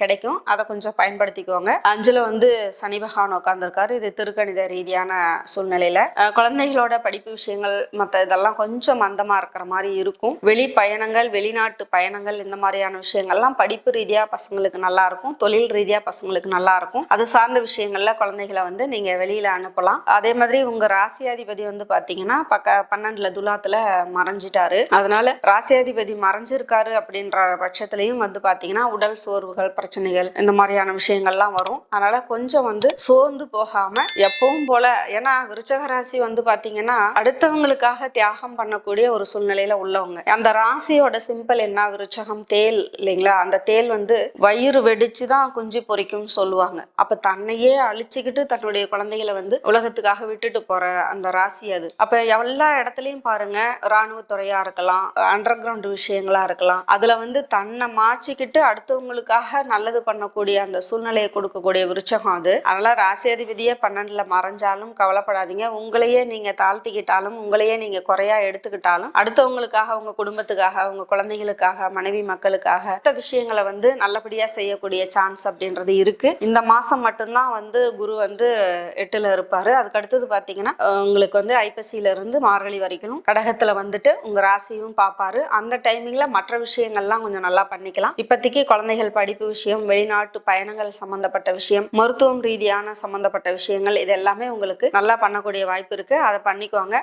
கிடைக்கும். அதை கொஞ்சம் பயன்படுத்திக்குவாங்க அஞ்சுல வந்து சனி பகவான் உட்காந்துருக்காரு இது திருக்கணித ரீதியான சூழ்நிலையில. குழந்தைகளோட படிப்பு விஷயங்கள் மற்ற இதெல்லாம் கொஞ்சம் மந்தமா இருக்கிற மாதிரி இருக்கும். வெளி பயணங்கள் வெளிநாட்டு பயணங்கள் இந்த மாதிரியான விஷயங்கள்லாம் படிப்பு ரீதியா பசங்களுக்கு நல்லா இருக்கும். தொழில் ரீதியா பசங்களுக்கு நல்லா இருக்கும். அது சார்ந்த விஷயங்கள்ல குழந்தைகளை வந்து நீங்க வெளியில அனுப்பலாம். அதே மாதிரி உங்க ராசியாதிபதி வந்து பாத்தீங்கன்னா பக்க பன்னெண்டுல துலாத்துல மறைஞ்சிட்டாரு. அதனால ராசியாதிபதி மறைஞ்சிருக்காரு அப்படின்ற பட்சத்திலையும் வந்து பாத்தீங்கன்னா உடல் சோர்வுகள் பிரச்சனைகள் இந்த மாதிரியான விஷயங்கள்லாம் வரும். அதனால கொஞ்சம் வந்து சோர்ந்து போகாம எப்பவும் போல ஏன்னா விருச்சக ராசி வந்து பார்த்தீங்கன்னா அடுத்தவங்களுக்காக தியாகம் பண்ணக்கூடிய ஒரு சூழ்நிலையில உள்ளவங்க. அந்த ராசியோட சிம்பிள் என்ன? விருச்சகம் தேல் இல்லைங்களா? அந்த தேல் வந்து வயிறு வெடிச்சு தான் குஞ்சு பொரிக்கும்னு சொல்லுவாங்க. அப்ப தன்னையே அழிச்சுக்கிட்டு தன்னுடைய குழந்தைகளை வந்து உலகத்துக்காக விட்டுட்டு போற அந்த ராசி அது. அப்ப எல்லா இடத்துலயும் பாருங்க ராணுவத்துறையா இருக்கலாம் அண்டர் கிரவுண்ட் விஷயங்களா இருக்கலாம். அதுல வந்து தன்னை மாச்சிக்கிட்டு அடுத்தவங்களுக்காக நல்லது பண்ணக்கூடிய அந்த சூழ்நிலையை கொடுக்கக்கூடிய விருச்சகம் அது. அதனால ராசியாதிபதியே பன்னெண்டுல மறைஞ்சாலும் கவலைப்படாதீங்க. உங்களையே நீங்க தாழ்த்திக்கிட்டாலும் உங்களையே நீங்க குறையா எடுத்துக்கிட்டாலும் அடுத்தவங்களுக்காக உங்க குடும்பத்துக்காக உங்க குழந்தைகளுக்காக மனைவி மக்களுக்காக மற்ற விஷயங்களை வந்து நல்லபடியா செய்யக்கூடிய சான்ஸ் அப்படின்றது இருக்கு. இந்த மாசம் மட்டும்தான் வந்து குரு வந்து எட்டுல இருப்பாரு. அதுக்கு அடுத்தது பாத்தீங்கன்னா உங்களுக்கு வந்து ஐப்பசியில இருந்து மார்கழி வரைக்கும் கடகத்துல வந்துட்டு உங்க ராசியும் பார்ப்பாரு அந்த டைமிங்ல மற்ற விஷயங்கள்லாம் கொஞ்சம் நல்லா பண்ணிக்கலாம். இப்போதைக்கு குழந்தைகள் படிப்பு விஷயம் வெளிநாட்டு பயணங்கள் சம்பந்தப்பட்ட விஷயம் மருத்துவம் ரீதியான சம்பந்தப்பட்ட விஷயங்கள் இது எல்லாமே உங்களுக்கு நல்லா பண்ணக்கூடிய வாய்ப்பு இருக்கு. அதை பண்ணிக்குவாங்க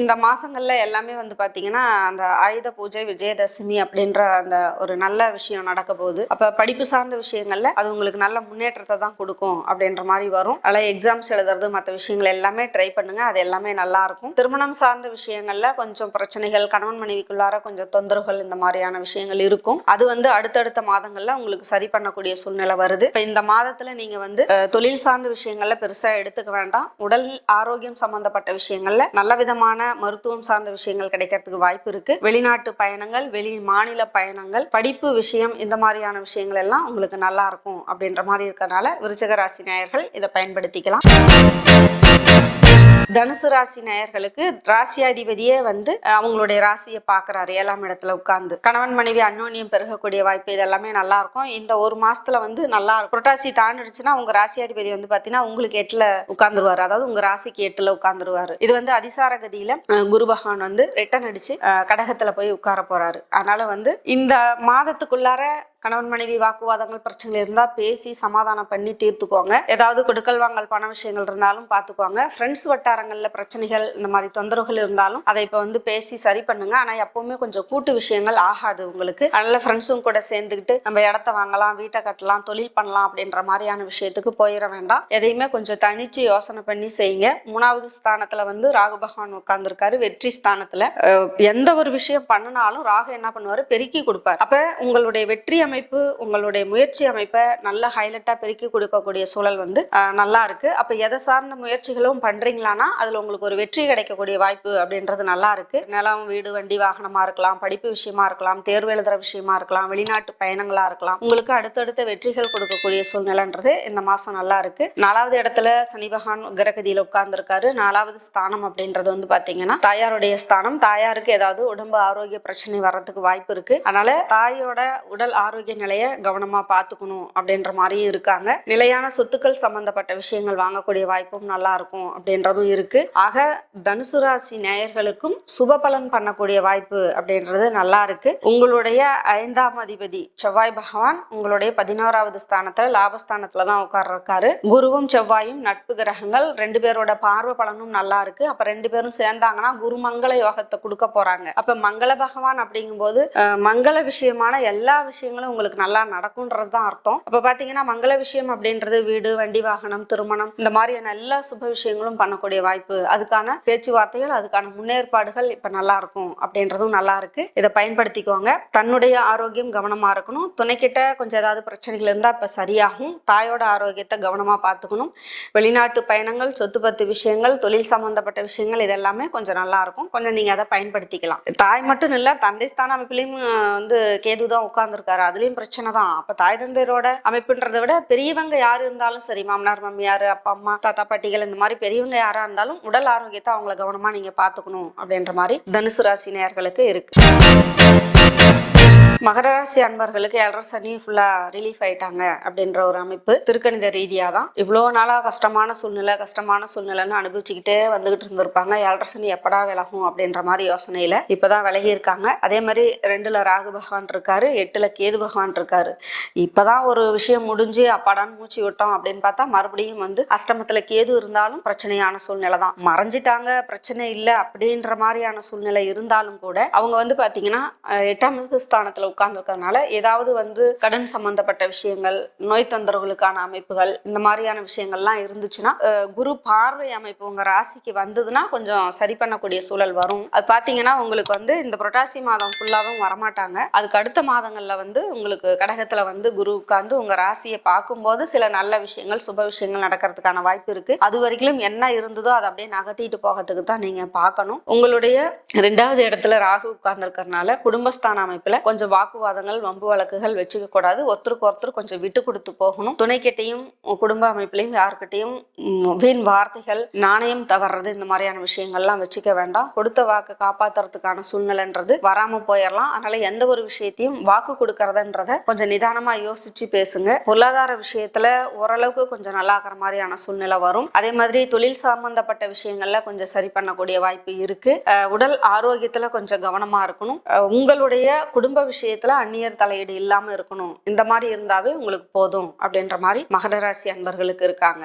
இந்த மாசங்கள்ல எல்லாமே வந்து பாத்தீங்கன்னா அந்த ஆயுத பூஜை விஜயதசமி அப்படின்ற அந்த ஒரு நல்ல விஷயம் நடக்க போகுது. அப்ப படிப்பு சார்ந்த விஷயங்கள்ல அது உங்களுக்கு நல்ல முன்னேற்றத்தை தான் கொடுக்கும் அப்படின்ற மாதிரி வரும். அதனால எக்ஸாம்ஸ் எழுதுறது மற்ற விஷயங்கள் எல்லாமே ட்ரை பண்ணுங்க. அது எல்லாமே நல்லா இருக்கும். திருமணம் சார்ந்த விஷயங்கள்ல கொஞ்சம் பிரச்சனைகள் கணவன் மனைவிக்குள்ளார கொஞ்சம் தொந்தரவுகள் இந்த மாதிரியான விஷயங்கள் இருக்கும். அது வந்து அடுத்தடுத்த மாதம் மாதங்கள்ல உங்களுக்கு சரி பண்ணக்கூடிய சூழ்நிலை வருது. இந்த மாதத்துல நீங்க வந்து தொழில் சார்ந்த விஷயங்கள்ல பெருசா எடுத்துக்க வேண்டாம். உடல் ஆரோக்கியம் சம்பந்தப்பட்ட விஷயங்கள்ல நல்ல விதமான மருத்துவம் சார்ந்த விஷயங்கள் கிடைக்கிறதுக்கு வாய்ப்பு இருக்கு. வெளிநாட்டு பயணங்கள் வெளி மாநில பயணங்கள் படிப்பு விஷயம் இந்த மாதிரியான விஷயங்கள் எல்லாம் உங்களுக்கு நல்லா இருக்கும் அப்படின்ற மாதிரி இருக்கறனால விருச்சக ராசி நேயர்கள் இதை பயன்படுத்திக்கலாம். தனுசு ராசி நேயர்களுக்கு ராசியாதிபதியே வந்து அவங்களுடைய ராசியை பார்க்குறாரு. ஏழாம் இடத்துல உட்கார்ந்து. கணவன் மனைவி அன்னோன்யம் பெருகக்கூடிய வாய்ப்பு இது எல்லாமே நல்லா இருக்கும். இந்த ஒரு மாசத்துல வந்து நல்லா இருக்கும். புரட்டாசி தாண்டிடுச்சுன்னா உங்க ராசியாதிபதி வந்து பாத்தீங்கன்னா உங்களுக்கு எட்டுல உட்கார்ந்துருவாரு. அதாவது உங்க ராசிக்கு எட்டுல உட்கார்ந்துருவாரு. இது வந்து அதிசார கதியில குரு பகவான் வந்து ரிட்டன் அடிச்சு கடகத்துல போய் உட்கார போறாரு அதனால வந்து இந்த மாதத்துக்குள்ளார கணவன் மனைவி வாக்குவாதங்கள் பிரச்சனைகள் இருந்தால் பேசி சமாதானம் பண்ணி தீர்த்துக்கோங்க. ஏதாவது கொடுக்கல் வாங்கல் பண விஷயங்கள் இருந்தாலும் பார்த்துக்கோங்க ஃப்ரெண்ட்ஸ் வட்டாரங்களில் பிரச்சனைகள் இந்த மாதிரி தொந்தரவுகள் இருந்தாலும் அதை இப்போ வந்து பேசி சரி பண்ணுங்க. ஆனால் எப்பவுமே கொஞ்சம் கூட்டு விஷயங்கள் ஆகாது உங்களுக்கு. அதனால ஃப்ரெண்ட்ஸும் கூட சேர்ந்துக்கிட்டு நம்ம இடத்த வாங்கலாம் வீட்டை கட்டலாம் தொழில் பண்ணலாம் அப்படின்ற மாதிரியான விஷயத்துக்கு போயிட வேண்டாம். எதையுமே கொஞ்சம் தனிச்சு யோசனை பண்ணி செய்யுங்க. மூணாவது ஸ்தானத்துல வந்து ராகு பகவான் உட்கார்ந்துருக்காரு. வெற்றி ஸ்தானத்துல. எந்த ஒரு விஷயம் பண்ணினாலும் ராகு என்ன பண்ணுவாரு? பெருக்கி கொடுப்பார். அப்ப உங்களுடைய வெற்றியை அமைப்பு உங்களுடைய முயற்சி அமைப்பை நல்ல ஹைலைட்டா பெருக்கி கொடுக்கக்கூடிய சூழல் வந்து நல்லா இருக்கு. அப்ப எதை சார்ந்த முயற்சிகளும் பண்றீங்களான்னா அதுல உங்களுக்கு ஒரு வெற்றி கிடைக்கக்கூடிய வாய்ப்பு அப்படின்றது நல்லா இருக்கு. நிலம் வீடு வண்டி வாகனமா இருக்கலாம் படிப்பு விஷயமா இருக்கலாம் தேர்வு எழுதுற விஷயமா இருக்கலாம் வெளிநாட்டு பயணங்களா இருக்கலாம். உங்களுக்கு அடுத்தடுத்த வெற்றிகள் கொடுக்கக்கூடிய சூழ்நிலைன்றது இந்த மாசம் நல்லா இருக்கு. நாலாவது இடத்துல சனி பகவான் கிரகதியில உட்கார்ந்துருக்காரு. நாலாவது ஸ்தானம் அப்படின்றது வந்து பாத்தீங்கன்னா தாயாருடைய ஸ்தானம். தாயாருக்கு ஏதாவது உடம்பு ஆரோக்கிய பிரச்சனை வர்றதுக்கு வாய்ப்பு இருக்கு. அதனால தாயோட உடல் ஆரோக்கிய நிலையை கவனமா பார்த்துக்கணும் அப்படின்ற மாதிரியும் இருக்காங்க. நிலையான சொத்துக்கள் சம்பந்தப்பட்ட விஷயங்கள் வாங்கக்கூடிய வாய்ப்பும் நல்லா இருக்கும் அப்படின்றதும் இருக்கு. ஆக தனுசு ராசி நேயர்களுக்கும் சுப பலன் பண்ணக்கூடிய வாய்ப்பு அப்படின்றது நல்லா இருக்கு. உங்களுடைய ஐந்தாம் அதிபதி செவ்வாய் பகவான் உங்களுடைய பதினோராவது ஸ்தானத்துல லாபஸ்தானத்துல தான் உட்கார்றாரு குருவும் செவ்வாயும் நட்பு கிரகங்கள் ரெண்டு பேரோட பார்வை பலனும் நல்லா இருக்கு. அப்ப ரெண்டு பேரும் சேர்ந்தாங்கன்னா குரு மங்கள யோகத்தை கொடுக்க போறாங்க. அப்ப மங்கள பகவான் அப்படிங்கும்போது மங்கள விஷயமான எல்லா விஷயங்களும் உங்களுக்கு நல்லா நடக்கும்ன்றது தான் அர்த்தம். அப்போ பார்த்தீங்கன்னா மங்கள விஷயம் அப்படின்றது வீடு வண்டி வாகனம் திருமணம் இந்த மாதிரியான எல்லா சுப விஷயங்களும் பண்ணக்கூடிய வாய்ப்பு. அதுக்கான பேச்சுவார்த்தைகள் அதுக்கான முன்னேற்பாடுகள் இப்போ நல்லா இருக்கும் அப்படின்றதும் நல்லா இருக்கு. இதை பயன்படுத்திக்கோங்க. தன்னுடைய ஆரோக்கியம் கவனமாக இருக்கணும். துணைக்கிட்ட கொஞ்சம் ஏதாவது பிரச்சனைகள் இருந்தால் இப்போ சரியாகும். தாயோட ஆரோக்கியத்தை கவனமாக பார்த்துக்கணும். வெளிநாட்டு பயணங்கள் சொத்து பத்து விஷயங்கள் தொழில் சம்பந்தப்பட்ட விஷயங்கள் இதெல்லாமே கொஞ்சம் நல்லா இருக்கும். கொஞ்சம் நீங்கள் அதை பயன்படுத்திக்கலாம். தாய் மட்டும் இல்லை தந்தை ஸ்தான அமைப்பிலையும் வந்து கேது தான் உட்கார்ந்துருக்காரு. அதுலேயும் பிரச்சனை தான். அப்போ தாய் தந்தையரோட அமைப்புன்றதை விட பெரியவங்க யார் இருந்தாலும் சரி மாமனார் மம்மியார் அப்பா அம்மா தாத்தா பாட்டிகள் இந்த மாதிரி பெரியவங்க யாராக இருந்தாலும் உடல் ஆரோக்கியத்தை அவங்கள கவனமாக நீங்கள் பார்த்துக்கணும் அப்படின்ற மாதிரி தனுசு ராசி நேர்களுக்கு இருக்கு. மகர ராசி அன்பர்களுக்கு ஏழரை சனி ஃபுல்லா ரிலீஃப் ஆயிட்டாங்க அப்படின்ற ஒரு அமைப்பு திருக்கணித ரீதியா தான் இவ்வளோ நாளாக கஷ்டமான சூழ்நிலை கஷ்டமான சூழ்நிலைன்னு அனுபவிச்சுக்கிட்டே வந்துகிட்டு இருந்திருப்பாங்க. ஏழரை சனி எப்படா விலகும் அப்படின்ற மாதிரி யோசனையில இப்பதான் விலகி இருக்காங்க. அதே மாதிரி ரெண்டுல ராகு பகவான் இருக்காரு எட்டுல கேது பகவான் இருக்காரு. இப்பதான் ஒரு விஷயம் முடிஞ்சு அப்பாடான்னு மூச்சு விட்டோம் அப்படின்னு பார்த்தா மறுபடியும் வந்து அஷ்டமத்துல கேது இருந்தாலும் பிரச்சனையான சூழ்நிலை தான். மறைஞ்சிட்டாங்க பிரச்சனை இல்லை அப்படின்ற மாதிரியான சூழ்நிலை இருந்தாலும் கூட அவங்க வந்து பாத்தீங்கன்னா எட்டாம் ஸ்தானத்துல உட்கார்ந்துருக்கறதுனால ஏதாவது வந்து கடன் சம்பந்தப்பட்ட விஷயங்கள் நோய் தொந்தரவுகளுக்கான அமைப்புகள் இந்த மாதிரியான விஷயங்கள்லாம் இருந்துச்சுன்னா குரு பார்வை அமைப்பு உங்க ராசிக்கு வந்ததுன்னா கொஞ்சம் சரி பண்ணக்கூடிய சூழல் வரும். அது பார்த்தீங்கன்னா உங்களுக்கு வந்து இந்த புரட்டாசி மாதம் ஃபுல்லாகவும் வரமாட்டாங்க. அதுக்கு அடுத்த மாதங்களில் வந்து உங்களுக்கு கடகத்தில் வந்து குரு உட்கார்ந்து உங்க ராசியை பார்க்கும்போது சில நல்ல விஷயங்கள் சுப விஷயங்கள் நடக்கிறதுக்கான வாய்ப்பு இருக்கு. அது வரைக்கும் என்ன இருந்ததோ அதை அப்படியே நகர்த்திட்டு போகிறதுக்கு தான் நீங்க பார்க்கணும். உங்களுடைய ரெண்டாவது இடத்துல ராகு உட்கார்ந்துருக்கறனால குடும்பஸ்தான அமைப்புல கொஞ்சம் வாக்குவாதங்கள் வம்பு வழக்குகள் வச்சுக்க கூடாது. ஒருத்தருக்கு ஒருத்தர் கொஞ்சம் விட்டு கொடுத்து போகணும். துணைக்கிட்டையும் குடும்ப அமைப்புலையும் யாருக்கிட்டையும் வீண் வார்த்தைகள் நாணயம் தவறது இந்த மாதிரியான விஷயங்கள்லாம் வச்சுக்க வேண்டாம். கொடுத்த வாக்கு காப்பாத்துறதுக்கான சூழ்நிலைன்றது வராம போயிடலாம் அதனால எந்த ஒரு விஷயத்தையும் வாக்கு கொடுக்கறதுன்றத கொஞ்சம் நிதானமா யோசிச்சு பேசுங்க. பொருளாதார விஷயத்துல ஓரளவுக்கு கொஞ்சம் நல்லா இருக்கிற மாதிரியான சூழ்நிலை வரும். அதே மாதிரி தொழில் சம்பந்தப்பட்ட விஷயங்கள்ல கொஞ்சம் சரி பண்ணக்கூடிய வாய்ப்பு இருக்கு. உடல் ஆரோக்கியத்துல கொஞ்சம் கவனமா இருக்கணும். உங்களுடைய குடும்ப விஷயம் விஷயத்துல அந்நியர் தலையீடு இல்லாம இருக்கணும். இந்த மாதிரி இருந்தாவே உங்களுக்கு போதும் அப்படின்ற மாதிரி மகர ராசி அன்பர்களுக்கு இருக்காங்க.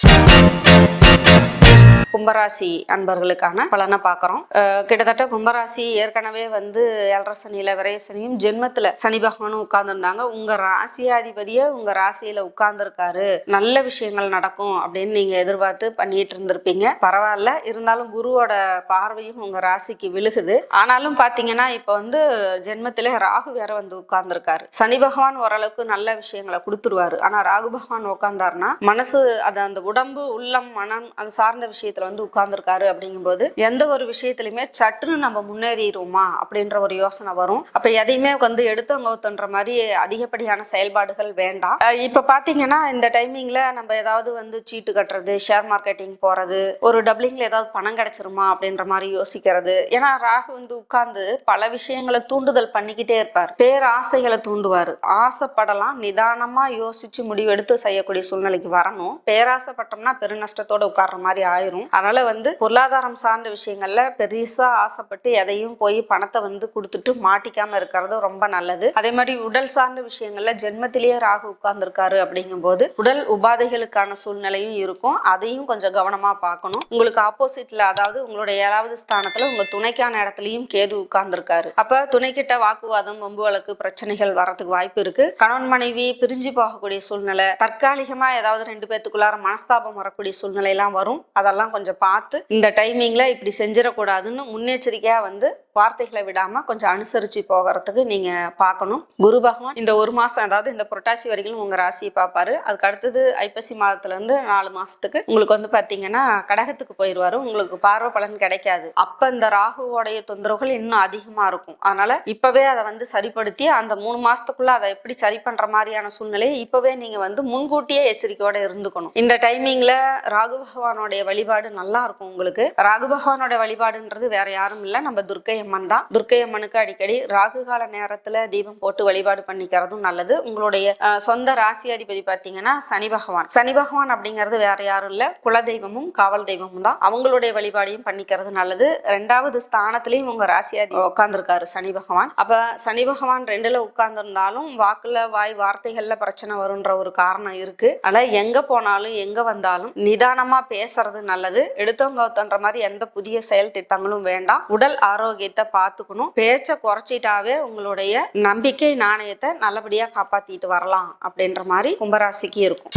கும்பராசி அன்பர்களுக்கான பலனை பார்க்குறோம். கிட்டத்தட்ட கும்பராசி ஏற்கனவே வந்து ஏழரை சனியில ஜென்மத்தில் ஜென்மத்துல சனி பகவானும் உட்கார்ந்துருந்தாங்க. உங்கள் ராசியாதிபதியே உங்கள் ராசியில் உட்கார்ந்துருக்காரு. நல்ல விஷயங்கள் நடக்கும் அப்படின்னு நீங்கள் எதிர்பார்த்து பண்ணிட்டு இருந்திருப்பீங்க. பரவாயில்ல. இருந்தாலும் குருவோட பார்வையும் உங்கள் ராசிக்கு விழுகுது. ஆனாலும் பார்த்தீங்கன்னா இப்போ வந்து ஜென்மத்தில் ராகு வேற வந்து உட்கார்ந்துருக்காரு. சனி பகவான் ஓரளவுக்கு நல்ல விஷயங்களை கொடுத்துருவாரு. ஆனால் ராகு பகவான் உட்கார்ந்தாருன்னா மனசு அது அந்த உடம்பு உள்ளம் மனம் அது சார்ந்த விஷயத்துல வந்து உட்கார்ந்துருக்காரு அப்படிங்கும்போது எந்த ஒரு விஷயத்துலையுமே சட்டுன்னு நம்ம முன்னேறிடுவோமா அப்படின்ற ஒரு யோசனை வரும். அப்ப எதையுமே வந்து எடுத்தவங்க ஒத்துன்ற மாதிரி அதிகப்படியான செயல்பாடுகள் வேண்டாம். இப்போ இப்ப பாத்தீங்கன்னா இந்த டைமிங்ல நம்ம ஏதாவது வந்து சீட்டு கட்டுறது ஷேர் மார்க்கெட்டிங் போறது ஒரு டப்ளிங்ல ஏதாவது பணம் கிடைச்சிருமா அப்படின்ற மாதிரி யோசிக்கிறது. ஏன்னா ராகு வந்து உட்கார்ந்து பல விஷயங்களை தூண்டுதல் பண்ணிக்கிட்டே இருப்பார். பேராசைகளை தூண்டுவார். ஆசைப்படலாம் நிதானமா யோசிச்சு முடிவெடுத்து செய்யக்கூடிய சூழ்நிலைக்கு வரணும். பேராசைப்பட்டோம்னா பெருநஷ்டத்தோட உட்கார்ற மாதிரி ஆயிரும். அதனால வந்து பொருளாதாரம் சார்ந்த விஷயங்கள்ல பெருசா ஆசைப்பட்டு எதையும் போய் பணத்தை வந்து கொடுத்துட்டு மாட்டிக்காம இருக்கிறது ரொம்ப நல்லது. அதே மாதிரி உடல் சார்ந்த விஷயங்கள்ல ஜென்மத்திலேயே ராகு உட்கார்ந்துருக்காரு அப்படிங்கும்போது உடல் உபாதைகளுக்கான சூழ்நிலையும் இருக்கும். அதையும் கொஞ்சம் கவனமா பார்க்கணும். உங்களுக்கு ஆப்போசிட்ல அதாவது உங்களுடைய ஏழாவது ஸ்தானத்துல உங்க துணைக்கான இடத்துலயும் கேது உட்கார்ந்துருக்காரு. அப்ப துணைக்கிட்ட வாக்குவாதம் வம்பு வழக்கு பிரச்சனைகள் வரதுக்கு வாய்ப்பு இருக்கு. கணவன் மனைவி பிரிஞ்சு போகக்கூடிய சூழ்நிலை தற்காலிகமா ஏதாவது ரெண்டு பேத்துக்குள்ளார மனஸ்தாபம் வரக்கூடிய சூழ்நிலை எல்லாம் வரும். அதெல்லாம் கொஞ்சம் பார்த்து இந்த டைமிங்ல இப்படி செஞ்சிடக்கூடாதுன்னு முன்னெச்சரிக்கையா வந்து வார்த்தைகளை விடாம கொஞ்சம் அனுசரிச்சு போகிறதுக்கு நீங்க பார்க்கணும். குரு பகவான் இந்த ஒரு மாசம் அதாவது இந்த புரட்டாசி வரைக்கும் உங்க ராசியை பார்ப்பாரு. அதுக்கு அடுத்தது ஐப்பசி மாதத்துல இருந்து நாலு மாசத்துக்கு உங்களுக்கு வந்து பாத்தீங்கன்னா கடகத்துக்கு போயிடுவாரு உங்களுக்கு பார்வை பலன் கிடைக்காது. அப்ப இந்த ராகுவோடைய தொந்தரவுகள் இன்னும் அதிகமா இருக்கும். அதனால இப்பவே அதை வந்து சரிப்படுத்தி அந்த மூணு மாசத்துக்குள்ள அதை எப்படி சரி பண்ற மாதிரியான சூழ்நிலையை இப்பவே நீங்க வந்து முன்கூட்டியே எச்சரிக்கையோட இருந்துக்கணும். இந்த டைமிங்ல ராகு பகவானுடைய வழிபாடு நல்லா இருக்கும் உங்களுக்கு. ராகு பகவானோட வழிபாடுன்றது வேற யாரும் இல்ல. நம்ம துர்க்கை அம்மன் தான். துர்க்கை அம்மனுக்கு அடிக்கடி ராகு கால நேரத்துல தீபம் போட்டு வழிபாடு பண்ணிக்கிறதும் நல்லது. உங்களுடைய சொந்த ராசி அதிபதி பாத்தீங்கன்னா சனி பகவான். சனி பகவான் அப்படிங்கிறது வேற யாரும் இல்ல. குலதெய்வமும் காவல் தெய்வமும் தான். அவங்களுடைய வழிபாடையும் பண்ணிக்கிறது நல்லது. ரெண்டாவது ஸ்தானத்திலையும் உங்க ராசி அதிபதி உட்கார்ந்துருக்காரு சனி பகவான். அப்ப சனி பகவான் ரெண்டுல உட்கார்ந்துருந்தாலும் வாக்குல வாய் வார்த்தைகள்ல பிரச்சனை வரும்ன்ற ஒரு காரணம் இருக்கு. ஆனா எங்க போனாலும் எங்க வந்தாலும் நிதானமா பேசுறது நல்லது. எடுத்தவங்க ஒருத்தன்ற மாதிரி எந்த புதிய செயல் திட்டங்களும் வேண்டாம். உடல் ஆரோக்கியத்தை பார்த்துக்கணும். பேச்சை குறைச்சிட்டாவே உங்களுடைய நம்பிக்கை நாணயத்தை நல்லபடியா காப்பாத்திட்டு வரலாம் அப்படின்ற மாதிரி கும்பராசிக்கு இருக்கும்.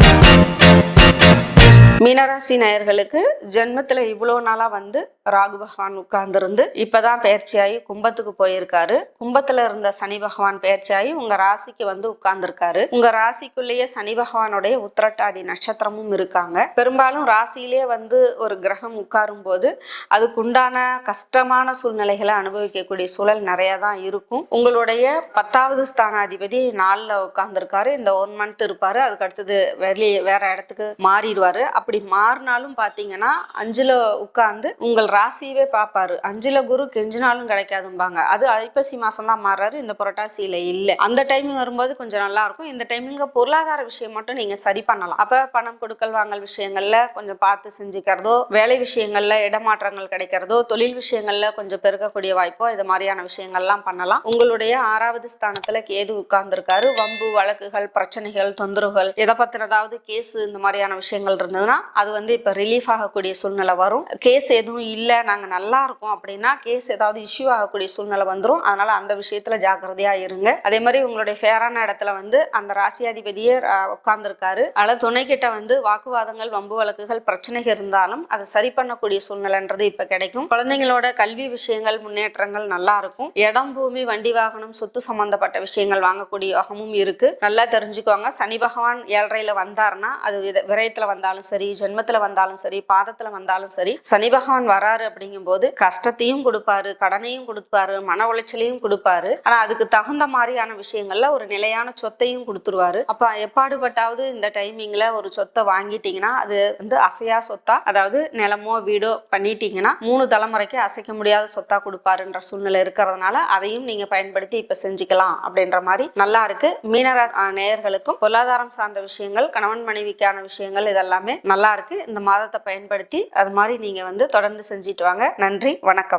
மீனராசி நேயர்களுக்கு ஜென்மத்தில் இவ்வளோ நாளாக வந்து ராகு பகவான் உட்கார்ந்துருந்து இப்பதான் பயிற்சியாகி கும்பத்துக்கு போயிருக்காரு. கும்பத்தில் இருந்த சனி பகவான் பயிற்சியாகி உங்கள் ராசிக்கு வந்து உட்கார்ந்துருக்காரு. உங்கள் ராசிக்குள்ளேயே சனி பகவானுடைய உத்திரட்டாதி நட்சத்திரமும் இருக்காங்க. பெரும்பாலும் ராசியிலே வந்து ஒரு கிரகம் உட்காரும் போது அதுக்குண்டான கஷ்டமான சூழ்நிலைகளை அனுபவிக்கக்கூடிய சூழல் நிறையா தான் இருக்கும். உங்களுடைய பத்தாவது ஸ்தானாதிபதி நாளில் உட்கார்ந்துருக்காரு. இந்த ஒன் மந்த் இருப்பார். அதுக்கு அடுத்தது வெளியே வேற இடத்துக்கு மாறிடுவார். அப்போ அப்படி மாறினாலும் பார்த்தீங்கன்னா அஞ்சில் உட்காந்து உங்கள் ராசியவே பார்ப்பாரு அஞ்சில் குரு கெஞ்சினாலும் கிடைக்காதும்பாங்க. அது ஐப்பசி மாதம் தான் மாறாரு இந்த புரட்டாசியில் இல்லை. அந்த டைமிங் வரும்போது கொஞ்சம் நல்லா இருக்கும். இந்த டைமிங்க பொருளாதார விஷயம் மட்டும் நீங்கள் சரி பண்ணலாம். அப்போ பணம் கொடுக்கல் வாங்கல் விஷயங்களில் கொஞ்சம் பார்த்து செஞ்சுக்கிறதோ வேலை விஷயங்களில் இடமாற்றங்கள் கிடைக்கிறதோ தொழில் விஷயங்களில் கொஞ்சம் பெருக்கக்கூடிய வாய்ப்போ இது மாதிரியான விஷயங்கள்லாம் பண்ணலாம். உங்களுடைய ஆறாவது ஸ்தானத்தில் கேது உட்கார்ந்துருக்காரு. வம்பு வழக்குகள் பிரச்சனைகள் தொந்தரவுகள் எதை பற்றினதாவது கேஸ் இந்த மாதிரியான விஷயங்கள் இருந்ததுன்னா அது வந்து இப்போ ரிலீஃப் ஆகக்கூடிய சூழ்நிலை வரும். கேஸ் எதுவும் இல்லை நாங்கள் நல்லா இருக்கோம் அப்படின்னா கேஸ் ஏதாவது இஷ்யூ ஆகக்கூடிய சூழ்நிலை வந்துடும் அதனால் அந்த விஷயத்தில் ஜாக்கிரதையாக இருங்க. அதே மாதிரி உங்களுடைய ஃபேரான இடத்துல வந்து அந்த ராசியாதிபதியே உட்கார்ந்துருக்காரு. அதனால துணைக்கிட்ட வந்து வாக்குவாதங்கள் வம்பு வழக்குகள் பிரச்சனைகள் இருந்தாலும் அதை சரி பண்ணக்கூடிய சூழ்நிலைன்றது இப்போ கிடைக்கும். குழந்தைங்களோட கல்வி விஷயங்கள் முன்னேற்றங்கள் நல்லா இருக்கும். இடம் பூமி வண்டி வாகனம் சொத்து சம்பந்தப்பட்ட விஷயங்கள் வாங்கக்கூடிய யோகமும் இருக்கு. நல்லா தெரிஞ்சுக்கோங்க. சனி பகவான் ஏழரையில வந்தாருன்னா அது வித- வந்தாலும் சரி ஜென்மத்துல வந்தாலும் சரி பாதத்துல வந்தாலும் சரி சனி பகவான் வராரு அப்படிங்கும்போது கஷ்டத்தையும் கொடுப்பாரு கடனையும் கொடுப்பாரு மன உளைச்சலையும் கொடுப்பாரு. ஆனா அதுக்கு தகுந்த மாதிரியான விஷயங்கள்ல ஒரு நிலையான சொத்தையும் கொடுத்துருவாரு. அப்ப எப்பாடுபட்டாவது இந்த டைமிங்ல ஒரு சொத்தை வாங்கிட்டீங்கன்னா அது வந்து அசையா சொத்தா அதாவது நிலமோ வீடோ பண்ணிட்டீங்கன்னா மூணு தலைமுறைக்கு அசைக்க முடியாத சொத்தா கொடுப்பாருன்ற சூழ்நிலை இருக்கிறதுனால அதையும் நீங்க பயன்படுத்தி இப்ப செஞ்சுக்கலாம் அப்படின்ற மாதிரி நல்லா இருக்கு. மீனராசி நேயர்களுக்கும் பொருளாதாரம் சார்ந்த விஷயங்கள் கணவன் மனைவிக்கான விஷயங்கள் இதெல்லாமே நல்லா இருக்கு இந்த மாதத்தை பயன்படுத்தி அது மாதிரி நீங்க வந்து தொடர்ந்து செஞ்சுட்டு வாங்க. நன்றி. வணக்கம்.